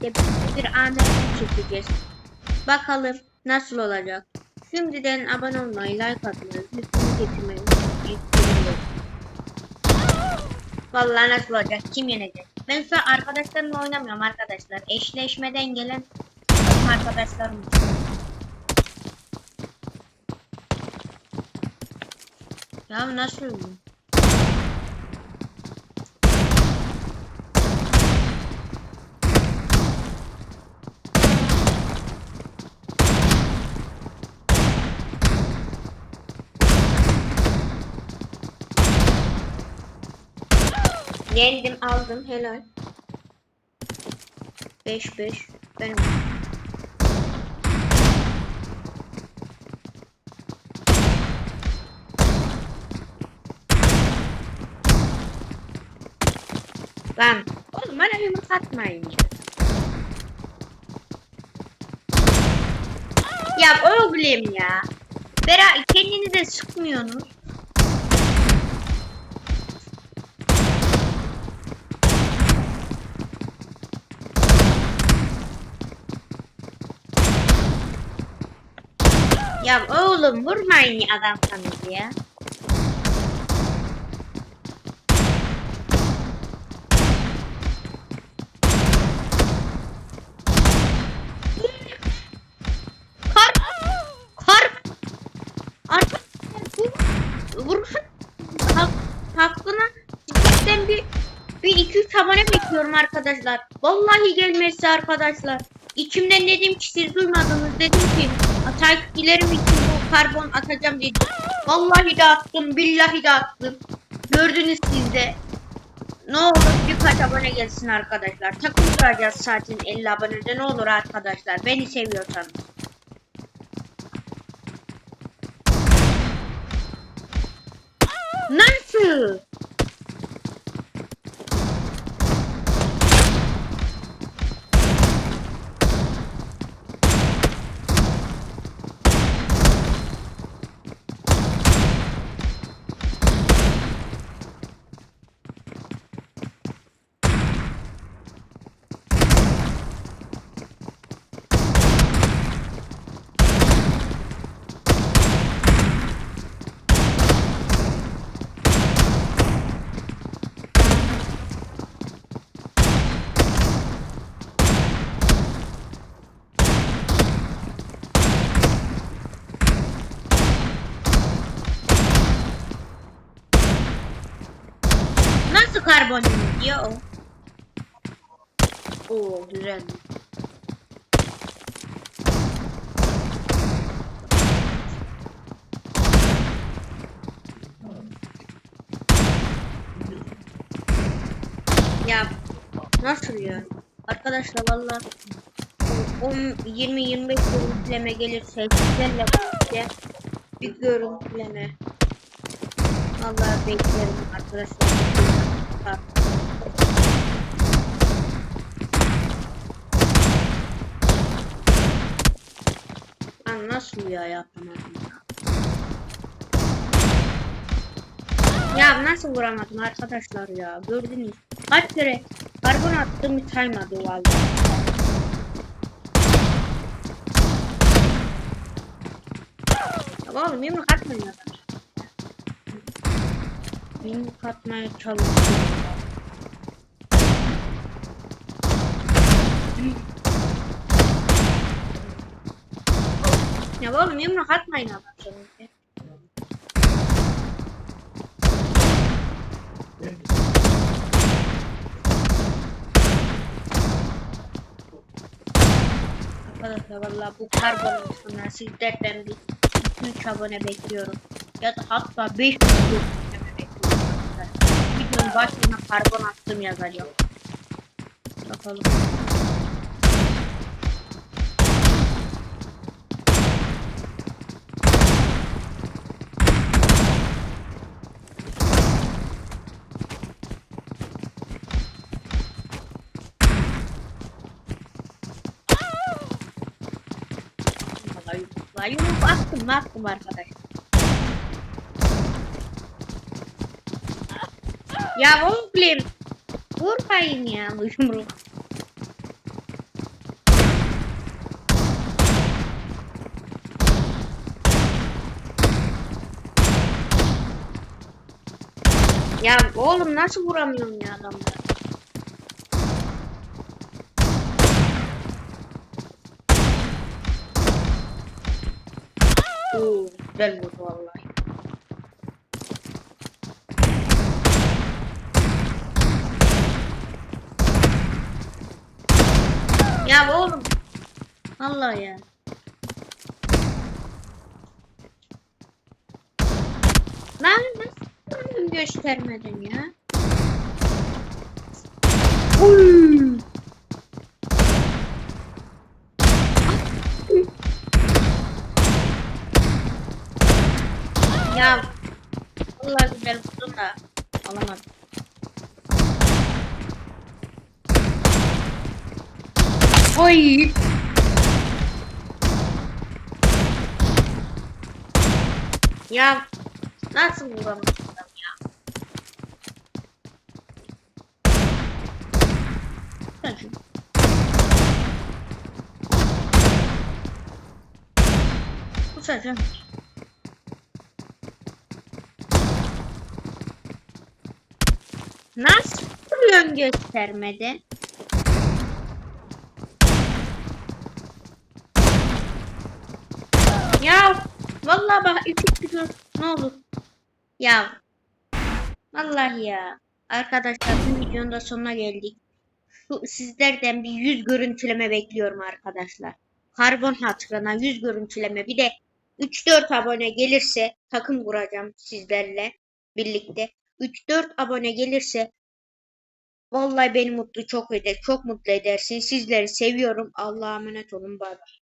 tepkili bir AMR çekeceğiz. Bakalım nasıl olacak. Şimdiden abone olmayı, like atmayı, lütfen getirmeyi unutmayın. Vallahi nasıl olacak? Kim yenecek? Ben şu arkadaşlarımla oynamıyorum arkadaşlar. Eşleşmeden gelen arkadaşlarım. Ya nasıl oldu? Yendim aldım helal. 5 5 benim. Lan oğlum bana yumruk atmayın ya. Ya oğlum ya. Bera kendini de sıkmıyorsunuz. Ya oğlum vurmayın adamsanız ya. Abone bekliyorum arkadaşlar. Vallahi gelmezse arkadaşlar. İçimden dedim ki siz duymadınız dedim ki takipçilerim için bu karbon atacağım dedim. Vallahi de attım billahi de attım. Gördünüz siz de. Ne olur birkaç abone gelsin arkadaşlar. Takım kuracağız zaten 50 abonede ne olur arkadaşlar. Beni seviyorsanız. Nasıl? Nasıl karbon o? Oo güzel. Ya nasıl ya? Arkadaşlar valla 20-25 görüntüleme gelirse sizlerle birlikte bir görüntüleme Vallahi beklerim arkadaşlar. Ben nasıl ya yapamadım ya? Ya nasıl vuramadım arkadaşlar ya gördünüz. Kaç kere karbon attım saymadı vallahi. Ya oğlum yumruk atmayın arkadaşlar. Yumruk atmaya çalışıyorum. Ya oğlum yumruk atmayın arkadaşlar. Arkadaşlar valla bu karbon sonra sizlerden bir 3 abone bekliyorum. Ya da hatta 5 abone bekliyorum. Videonun başlığına karbon attım yazacağım. Bakalım. ya. Yumruk attım ne attım arkadaş. Ya oğlum. Vurmayın ya bu yumruğu. Ya oğlum nasıl vuramıyorum ya adamları? Oo, güzel vurdu vallahi. Ya oğlum. Vallahi ya. Lan nasıl göstermedin ya? Uy. Ya vallahi güzel vurdun da alamadım. Oy. Ya nasıl vuramadım ya? Şu- Bu sefer. Nasıl vuruyorsun göstermedi? Ya vallahi bak iki gidiyor. Ne olur. Ya vallahi ya. Arkadaşlar bu videonun da sonuna geldik. Şu, sizlerden bir yüz görüntüleme bekliyorum arkadaşlar. Karbon hatırına yüz görüntüleme bir de 3-4 abone gelirse takım kuracağım sizlerle birlikte. 3-4 abone gelirse vallahi beni mutlu çok eder. Çok mutlu edersin. Sizleri seviyorum. Allah'a emanet olun. Bay bay.